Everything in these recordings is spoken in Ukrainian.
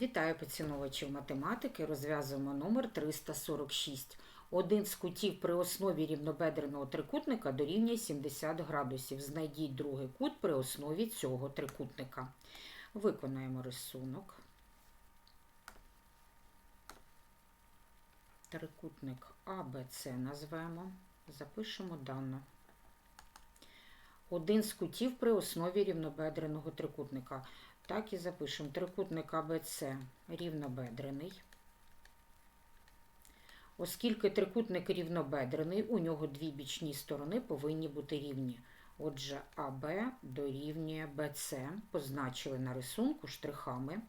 Вітаю поціновувачів математики. Розв'язуємо номер 346. Один з кутів при основі рівнобедреного трикутника дорівнює 70 градусів. Знайдіть другий кут при основі цього трикутника. Виконаємо рисунок. Трикутник АБЦ назвемо. Запишемо дано. Один з кутів при основі рівнобедреного трикутника. Так і запишемо. Трикутник АБЦ рівнобедрений. Оскільки трикутник рівнобедрений, у нього дві бічні сторони повинні бути рівні. Отже, АБ дорівнює БЦ, позначили на рисунку штрихами.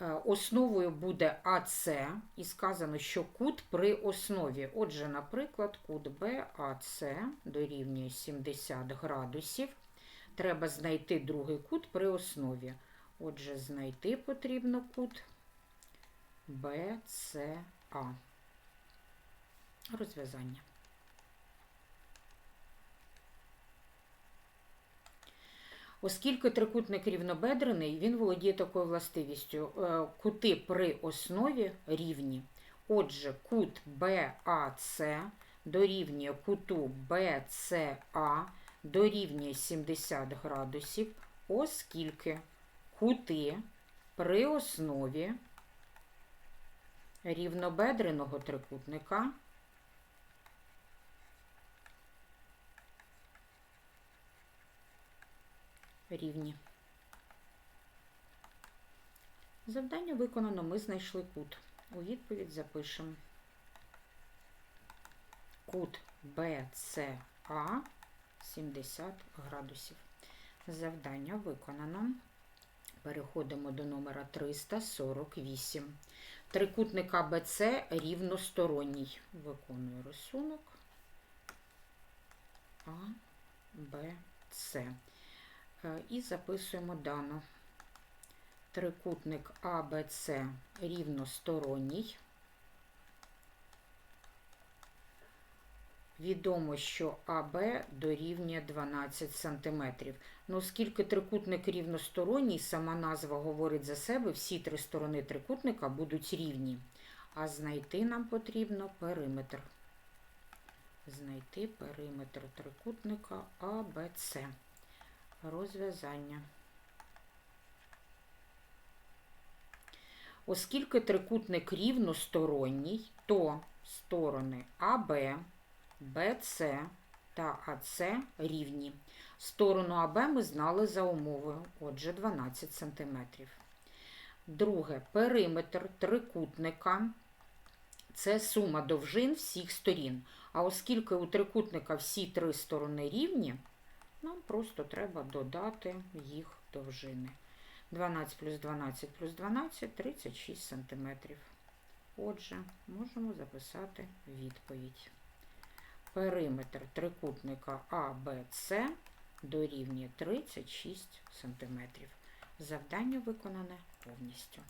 Е, Основою буде АЦ, і сказано, що кут при основі. Отже, наприклад, кут БАЦ дорівнює 70 градусів. Треба знайти другий кут при основі. Отже, знайти потрібно кут БЦА. Розв'язання. Оскільки трикутник рівнобедрений, він володіє такою властивістю. Е, Кути при основі рівні. Отже, кут БАЦ дорівнює куту БЦА дорівнює 70 градусів, оскільки кути при основі рівнобедреного трикутника рівні. Завдання виконано, ми знайшли кут. У відповідь запишемо кут BCA 70 градусів. Завдання виконано. Переходимо до номера 348. Трикутник АБЦ рівносторонній. Виконую рисунок А, Б, С. І записуємо дано. Трикутник АБЦ рівносторонній. Відомо, що АБ дорівнює 12 см. Ну, оскільки трикутник рівносторонній, сама назва говорить за себе, всі три сторони трикутника будуть рівні. А знайти нам потрібно периметр. Знайти периметр трикутника АБЦ. Розв'язання. Оскільки трикутник рівносторонній, то сторони АБ БЦ та АЦ рівні. Сторону АБ ми знали за умовою, отже, 12 см. Друге, периметр трикутника це сума довжин всіх сторін. А оскільки у трикутника всі три сторони рівні, нам просто треба додати їх довжини. 12 плюс 12 плюс 12 36 см. Отже, можемо записати відповідь. Периметр трикутника АБЦ дорівнює 36 см. Завдання виконане повністю.